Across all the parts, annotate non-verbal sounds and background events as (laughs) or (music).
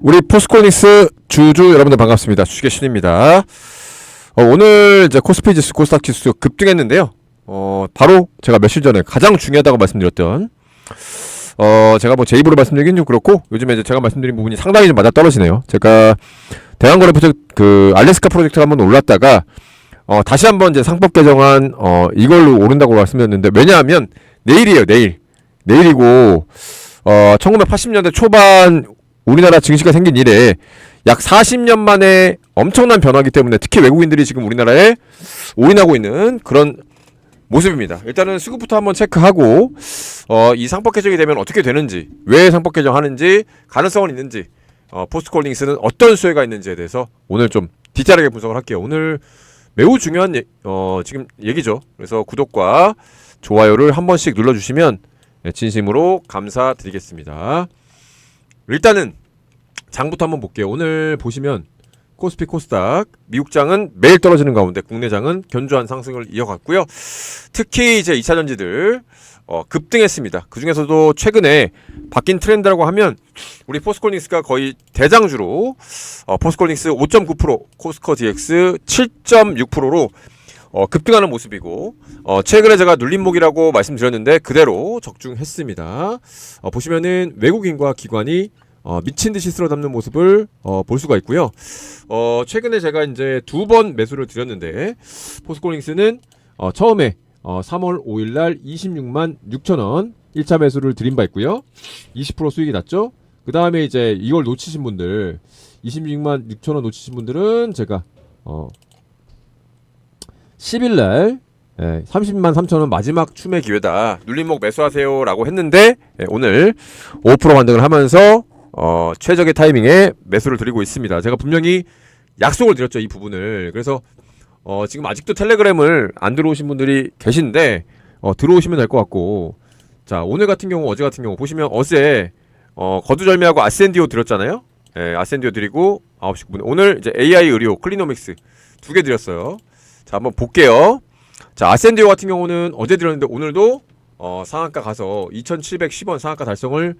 우리 포스코닉스 주주 여러분들 반갑습니다. 주식의 신입니다. 어, 오늘 이제 코스피 지수, 코스닥 지수 급등했는데요. 어, 바로 제가 며칠 전에 가장 중요하다고 말씀드렸던 어, 제가 뭐 제 입으로 말씀드리긴 좀 그렇고 요즘에 이제 제가 말씀드린 부분이 상당히 좀 맞아 떨어지네요. 제가 대한거래 프로젝트 그 알래스카 프로젝트가 한번 올랐다가 어, 다시 한번 이제 상법 개정안 어, 이걸로 오른다고 말씀드렸는데 왜냐하면 내일이에요, 내일. 내일이고 어, 1980년대 초반 우리나라 증시가 생긴 이래 약 40년 만에 엄청난 변화기 때문에 특히 외국인들이 지금 우리나라에 올인하고 있는 그런 모습입니다. 일단은 수급부터 한번 체크하고 어, 이 상법 개정이 되면 어떻게 되는지, 왜 상법 개정하는지, 가능성은 있는지, 어, 포스트콜링스는 어떤 수혜가 있는지에 대해서 오늘 좀 디테일하게 분석을 할게요. 오늘 매우 중요한 예, 어, 지금 얘기죠. 그래서 구독과 좋아요를 한 번씩 눌러주시면 네, 진심으로 감사드리겠습니다. 일단은 장부터 한번 볼게요. 오늘 보시면 코스피 코스닥 미국장은 매일 떨어지는 가운데 국내장은 견조한 상승을 이어갔고요. 특히 이제 2차 전지들 어, 급등했습니다. 그 중에서도 최근에 바뀐 트렌드라고 하면 우리 포스콜닉스가 거의 대장주로 어, 포스콜닉스 5.9% 코스커 DX 7.6%로 어, 급등하는 모습이고 어, 최근에 제가 눌림목이라고 말씀드렸는데 그대로 적중했습니다. 어, 보시면은 외국인과 기관이 어, 미친 듯이 쓸어 담는 모습을 어, 볼 수가 있고요. 어, 최근에 제가 이제 두 번 매수를 드렸는데 포스콜링스는 어, 처음에 어, 3월 5일 날 26만 6천 원 1차 매수를 드린 바 있고요. 20% 수익이 났죠. 그 다음에 이제 이걸 놓치신 분들 26만 6천 원 놓치신 분들은 제가 어, 10일 날 예, 30만 3천 원 마지막 춤의 기회다. 눌림목 매수하세요라고 했는데 예, 오늘 5% 반등을 하면서 어, 최적의 타이밍에 매수를 드리고 있습니다. 제가 분명히 약속을 드렸죠 이 부분을. 그래서 어, 지금 아직도 텔레그램을 안 들어오신 분들이 계신데 어, 들어오시면 될 것 같고 자 오늘 같은 경우 어제 같은 경우 보시면 어제 어, 거두절미하고 아센디오 드렸잖아요. 예, 아센디오 드리고 9시 9분 오늘 이제 AI 의료 클리노믹스 두 개 드렸어요. 자 한번 볼게요. 자 아센디오 같은 경우는 어제 드렸는데 오늘도 어, 상한가 가서 2,710원 상한가 달성을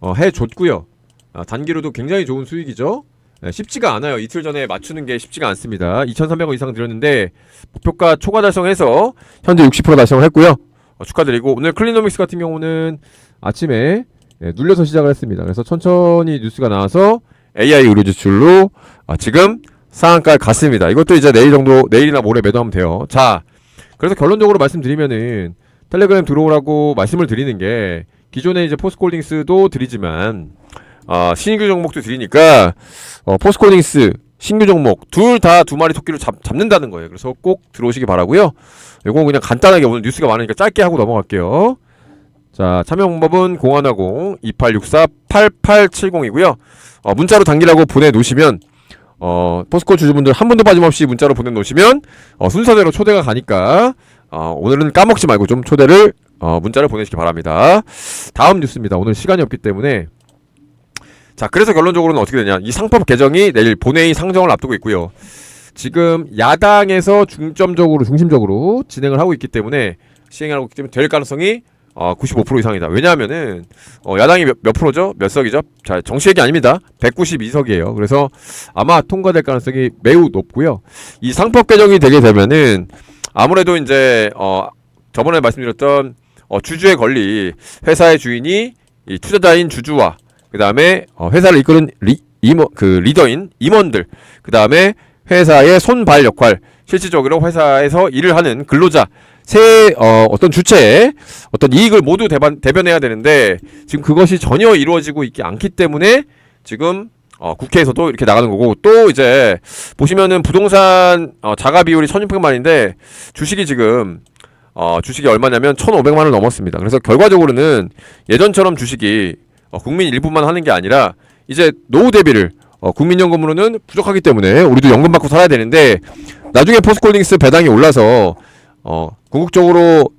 어, 해줬고요. 아, 단기로도 굉장히 좋은 수익이죠. 네, 쉽지가 않아요. 이틀 전에 맞추는 게 쉽지가 않습니다. 2,300원 이상 드렸는데 목표가 초과 달성해서 현재 60% 달성을 했고요. 어, 축하드리고 오늘 클리노믹스 같은 경우는 아침에 네, 눌려서 시작을 했습니다. 그래서 천천히 뉴스가 나와서 AI 의료 지출로 아, 지금 상한가에 갔습니다. 이것도 이제 내일 정도 내일이나 모레 매도하면 돼요. 자, 그래서 결론적으로 말씀드리면은 텔레그램 들어오라고 말씀을 드리는 게 기존에 이제 포스콜딩스도 드리지만 어, 신규 종목도 드리니까 어, 포스코닉스 신규 종목 둘 다 두 마리 토끼를 잡, 잡는다는 거예요. 그래서 꼭 들어오시기 바라고요. 이건 그냥 간단하게 오늘 뉴스가 많으니까 짧게 하고 넘어갈게요. 자 참여 방법은 010 2864 8870이고요. 어, 문자로 당기라고 보내 놓으시면 어, 포스코 주주분들 한 분도 빠짐없이 문자로 보내놓으시면 어, 순서대로 초대가 가니까 어, 오늘은 까먹지 말고 좀 초대를 어, 문자를 보내시기 바랍니다. 다음 뉴스입니다. 오늘 시간이 없기 때문에 자, 그래서 결론적으로는 어떻게 되냐. 이 상법 개정이 내일 본회의 상정을 앞두고 있고요. 지금 야당에서 중점적으로, 중심적으로 진행을 하고 있기 때문에, 시행을 하고 있기 때문에 될 가능성이 어, 95% 이상이다. 왜냐하면은, 어, 야당이 몇, 몇 프로죠? 몇 석이죠? 자, 정치 얘기 아닙니다. 192석이에요. 그래서 아마 통과될 가능성이 매우 높고요. 이 상법 개정이 되게 되면은, 아무래도 이제, 어, 저번에 말씀드렸던, 어, 주주의 권리, 회사의 주인이 이 투자자인 주주와 그 다음에 어, 회사를 이끄는 리, 임원, 그 리더인 임원들, 그 다음에 회사의 손발 역할, 실질적으로 회사에서 일을 하는 근로자, 세 어, 어떤 주체의 어떤 이익을 모두 대반, 대변해야 되는데 지금 그것이 전혀 이루어지고 있지 않기 때문에 지금 어, 국회에서도 이렇게 나가는 거고 또 이제 보시면은 부동산 어, 자가 비율이 1600만인데 주식이 지금 어, 주식이 얼마냐면 1500만 원 넘었습니다. 그래서 결과적으로는 예전처럼 주식이 어, 국민 일부만 하는 게 아니라 이제 노후 대비를 어, 국민연금으로는 부족하기 때문에 우리도 연금 받고 살아야 되는데 나중에 포스콜딩스 배당이 올라서 어, 궁극적으로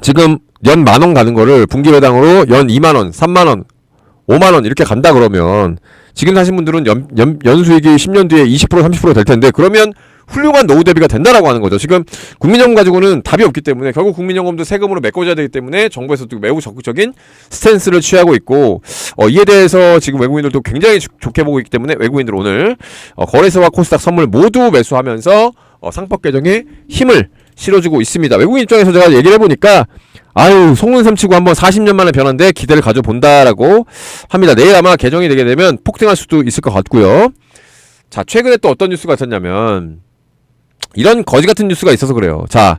지금 연 만 원 가는 거를 분기 배당으로 연 2만 원, 3만 원, 5만 원 이렇게 간다 그러면 지금 사신 분들은 연, 연, 연 수익이 10년 뒤에 20% 30%될 텐데 그러면 훌륭한 노후 대비가 된다라고 하는 거죠. 지금 국민연금 가지고는 답이 없기 때문에 결국 국민연금도 세금으로 메꿔줘야 되기 때문에 정부에서도 매우 적극적인 스탠스를 취하고 있고 어, 이에 대해서 지금 외국인들도 굉장히 좋- 좋게 보고 있기 때문에 외국인들 오늘 어, 거래소와 코스닥 선물 모두 매수하면서 어, 상법 개정에 힘을 실어주고 있습니다. 외국인 입장에서 제가 얘기를 해보니까 아유 속눈썹 치고 한번 40년 만에 변한데 기대를 가져본다라고 합니다. 내일 아마 개정이 되게 되면 폭등할 수도 있을 것 같고요. 자 최근에 또 어떤 뉴스가 있었냐면 이런 거지 같은 뉴스가 있어서 그래요. 자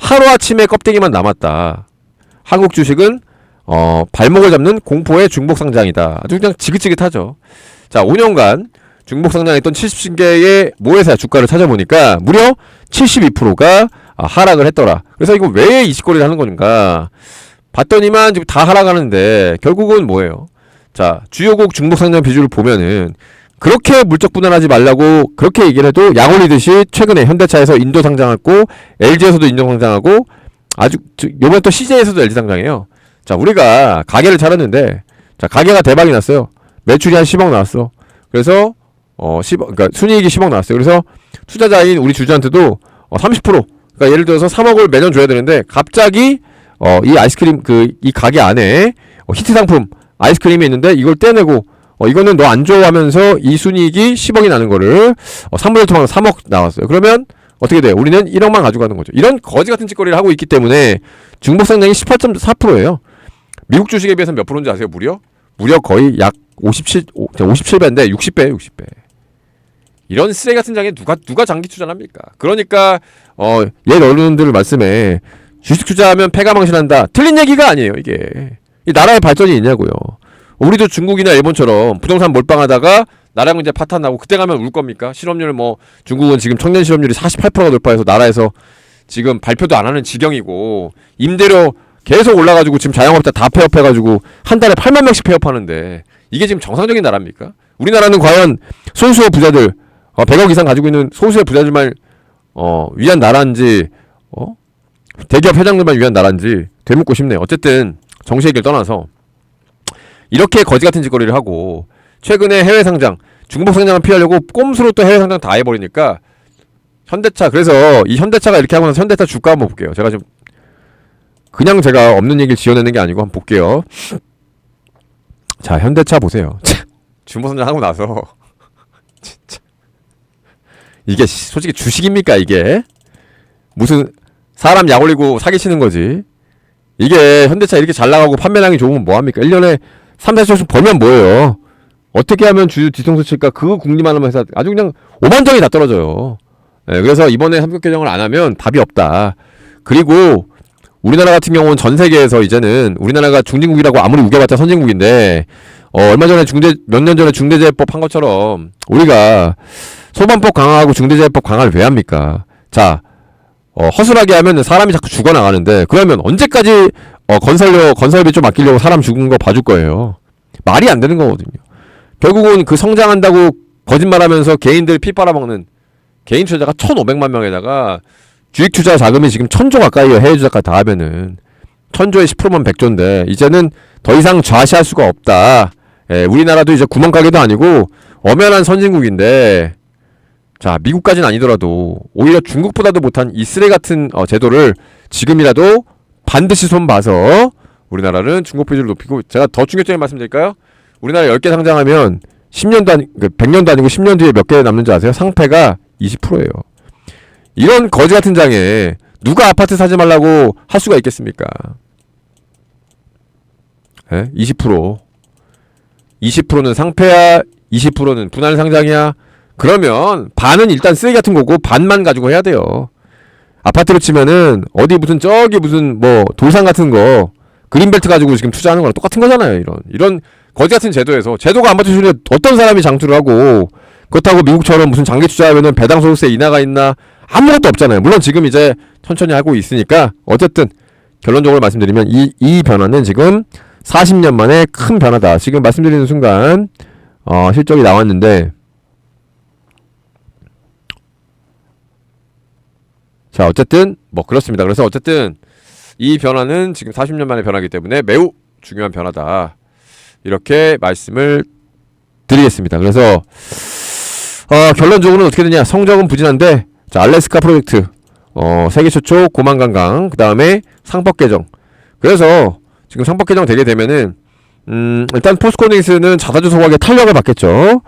하루아침에 껍데기만 남았다. 한국 주식은 어, 발목을 잡는 공포의 중복 상장이다. 아주 그냥 지긋지긋하죠. 자 5년간 중복 상장했던 70개의 모회사 주가를 찾아보니까 무려 72%가 아, 하락을 했더라. 그래서 이거 왜 이 짓거리를 하는 건가? 봤더니만 지금 다 하락하는데 결국은 뭐예요? 자 주요국 중복 상장 비율을 보면은 그렇게 물적 분할하지 말라고 그렇게 얘기를 해도 약 올리듯이 최근에 현대차에서 인도 상장했고 LG에서도 인도 상장하고 아주 저- 요번에 또 CJ에서도 LG 상장해요. 자 우리가 가게를 차렸는데 자 가게가 대박이 났어요. 매출이 한 10억 나왔어. 그래서 어 10억 그러니까 순이익이 10억 나왔어요. 그래서 투자자인 우리 주주한테도 어, 30% 그러니까 예를 들어서 3억을 매년 줘야 되는데 갑자기 어 이 아이스크림 그 이 가게 안에 어, 히트 상품 아이스크림이 있는데 이걸 떼내고 어 이거는 너 안 줘 하면서 이 순이익이 10억이 나는 거를 어 3분의 1 토막으로 3억 나왔어요. 그러면 어떻게 돼요? 우리는 1억만 가져가는 거죠. 이런 거지 같은 짓거리를 하고 있기 때문에 중복 상장이 18.4%예요. 미국 주식에 비해서 몇 프로인지 아세요? 무려? 무려 거의 약 57, 57배인데 60배, 60배. 이런 쓰레기 같은 장에 누가 누가 장기 투자를 합니까? 그러니까 어, 옛 어른들 말씀에 주식 투자하면 패가 망신한다. 틀린 얘기가 아니에요, 이게. 이 나라의 발전이 있냐고요. 우리도 중국이나 일본처럼 부동산 몰빵하다가 나라가 이제 파탄 나고 그때 가면 울 겁니까? 실업률 뭐 중국은 지금 청년 실업률이 48%가 돌파해서 나라에서 지금 발표도 안 하는 지경이고 임대료 계속 올라가지고 지금 자영업자 다 폐업해가지고 한 달에 8만 명씩 폐업하는데 이게 지금 정상적인 나라입니까? 우리나라는 과연 소수의 부자들 어, 100억 이상 가지고 있는 소수의 부자들만 어, 위한 나라인지 어? 대기업 회장들만 위한 나라인지 되묻고 싶네요. 어쨌든 정치 얘기를 떠나서 이렇게 거지 같은 짓거리를 하고 최근에 해외 상장 중복 상장을 피하려고 꼼수로 또 해외 상장 다 해버리니까 현대차 그래서 이 현대차가 이렇게 하고 나서 현대차 주가 한번 볼게요. 제가 좀 그냥 제가 없는 얘기를 지어내는 게 아니고 한번 볼게요. 자 현대차 보세요. 중복 상장 하고 나서 (laughs) 진짜 이게 시- 솔직히 주식입니까 이게 무슨 사람 약 올리고 사기치는 거지. 이게 현대차 이렇게 잘 나가고 판매량이 좋으면 뭐합니까? 1년에 3, 4천씩 벌면 뭐예요? 어떻게 하면 주주 뒤통수 칠까? 그거 궁리만 하면 해서 아주 그냥 오만정이 다 떨어져요. 예, 그래서 이번에 합격 개정을 안 하면 답이 없다. 그리고 우리나라 같은 경우는 전 세계에서 이제는 우리나라가 중진국이라고 아무리 우겨봤자 선진국인데 어, 얼마 전에 중대 몇 년 전에 중대재해법 한 것처럼 우리가 소방법 강화하고 중대재해법 강화를 왜 합니까? 자, 어, 허술하게 하면 사람이 자꾸 죽어나가는데 그러면 언제까지 어, 건설료 건설비 좀 아끼려고 사람 죽은 거 봐줄 거예요. 말이 안 되는 거거든요. 결국은 그 성장한다고 거짓말하면서 개인들 피 빨아먹는 개인 투자자가 1,500만 명에다가 주식 투자 자금이 지금 천조 가까이요 해외 투자까지 다 하면은 천조에 10%면 백조인데 이제는 더 이상 좌시할 수가 없다. 예, 우리나라도 이제 구멍가게도 아니고 엄연한 선진국인데 자 미국까지는 아니더라도 오히려 중국보다도 못한 이 쓰레 같은 어, 제도를 지금이라도 반드시 손 봐서 우리나라는 중국 비율을 높이고 제가 더 충격적인 말씀 드릴까요? 우리나라 10개 상장하면 10년도 아니, 그 100년도 아니고 10년 뒤에 몇 개 남는지 아세요? 상패가 20%예요. 이런 거지 같은 장에 누가 아파트 사지 말라고 할 수가 있겠습니까? 예? 20% 20%는 상패야, 20%는 분할 상장이야. 그러면 반은 일단 쓰레기 같은 거고 반만 가지고 해야 돼요. 아파트로 치면은 어디 무슨 저기 무슨 뭐 돌산 같은 거 그린벨트 가지고 지금 투자하는 거랑 똑같은 거잖아요. 이런 이런 거지 같은 제도에서 제도가 안 받쳐주는 어떤 사람이 장투를 하고 그렇다고 미국처럼 무슨 장기 투자하면은 배당 소득세 인하가 있나 아무것도 없잖아요. 물론 지금 이제 천천히 하고 있으니까 어쨌든 결론적으로 말씀드리면 이 이 변화는 지금 40년 만에 큰 변화다. 지금 말씀드리는 순간 어, 실적이 나왔는데 자 어쨌든 뭐 그렇습니다. 그래서 어쨌든 이 변화는 지금 40년 만의 변화이기 때문에 매우 중요한 변화다. 이렇게 말씀을 드리겠습니다. 그래서 어, 결론적으로는 어떻게 되냐? 성적은 부진한데 자, 알래스카 프로젝트. 어, 세계 최초 고만 관광. 그 다음에 상법 개정. 그래서 지금 상법 개정 되게 되면은, 음, 일단 포스코닉스는 자사주 소각에 탄력을 받겠죠.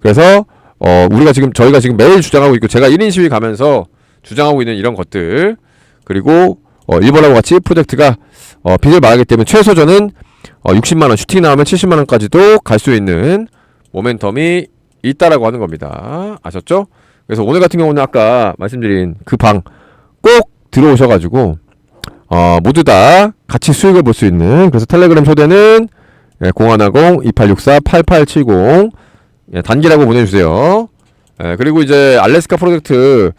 그래서, 어, 우리가 지금, 저희가 지금 매일 주장하고 있고, 제가 1인 시위 가면서 주장하고 있는 이런 것들. 그리고, 어, 일본하고 같이 프로젝트가, 어, 빚을 말하기 때문에 최소 저는, 어, 60만원, 슈팅 나오면 70만원까지도 갈 수 있는 모멘텀이 있다라고 하는 겁니다. 아셨죠? 그래서 오늘 같은 경우는 아까 말씀드린 그 방 꼭 들어오셔가지고 어, 모두 다 같이 수익을 볼 수 있는 그래서 텔레그램 초대는 예, 0110-2864-8870 예, 단기라고 보내주세요. 예, 그리고 이제 알래스카 프로젝트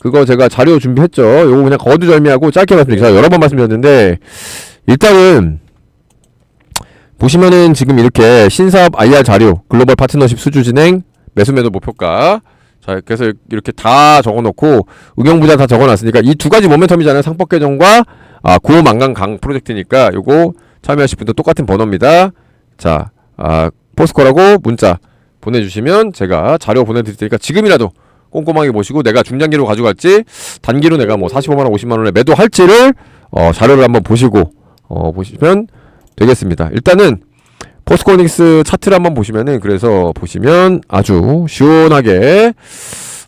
그거 제가 자료 준비했죠. 요거 그냥 거두절미하고 짧게 말씀드릴게요. 여러 번 말씀드렸는데 일단은 보시면은 지금 이렇게 신사업 IR 자료, 글로벌 파트너십 수주 진행, 매수 매도 목표가. 자, 그래서 이렇게 다 적어놓고 의경부자 다 적어놨으니까 이 두 가지 모멘텀이잖아요. 상법 개정과 아, 구호만강 강 프로젝트니까 요거 참여하실 분도 똑같은 번호입니다. 자, 아, 포스코라고 문자 보내주시면 제가 자료 보내드릴 테니까 지금이라도 꼼꼼하게 보시고 내가 중장기로 가져갈지 단기로 내가 뭐 45만 원, 50만 원에 매도할지를 어, 자료를 한번 보시고 어, 보시면 되겠습니다. 일단은 포스코닉스 차트를 한번 보시면은 그래서 보시면 아주 시원하게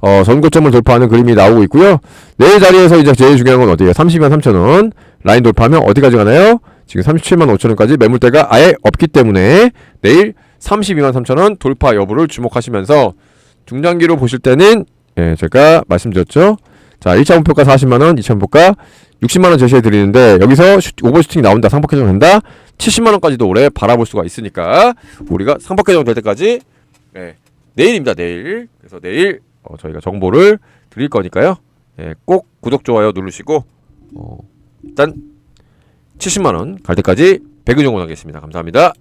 어, 전고점을 돌파하는 그림이 나오고 있고요. 내일 자리에서 이제 제일 중요한 건 어디예요? 32만 3천 원 라인 돌파하면 어디까지 가나요? 지금 37만 5천 원까지 매물대가 아예 없기 때문에 내일 32만 3천 원 돌파 여부를 주목하시면서 중장기로 보실 때는 예, 제가 말씀드렸죠. 자, 1차 목표가 40만원, 2차 목표가 60만원 제시해 드리는데 여기서 슈, 오버슈팅이 나온다, 상박 개정 된다, 70만원까지도 올해 바라볼 수가 있으니까 우리가 상박 개정 될 때까지 예, 내일입니다, 내일. 그래서 내일 어, 저희가 정보를 드릴 거니까요. 예, 꼭 구독, 좋아요 누르시고 어, 일단 70만원 갈 때까지 백은영 원하겠습니다. 감사합니다.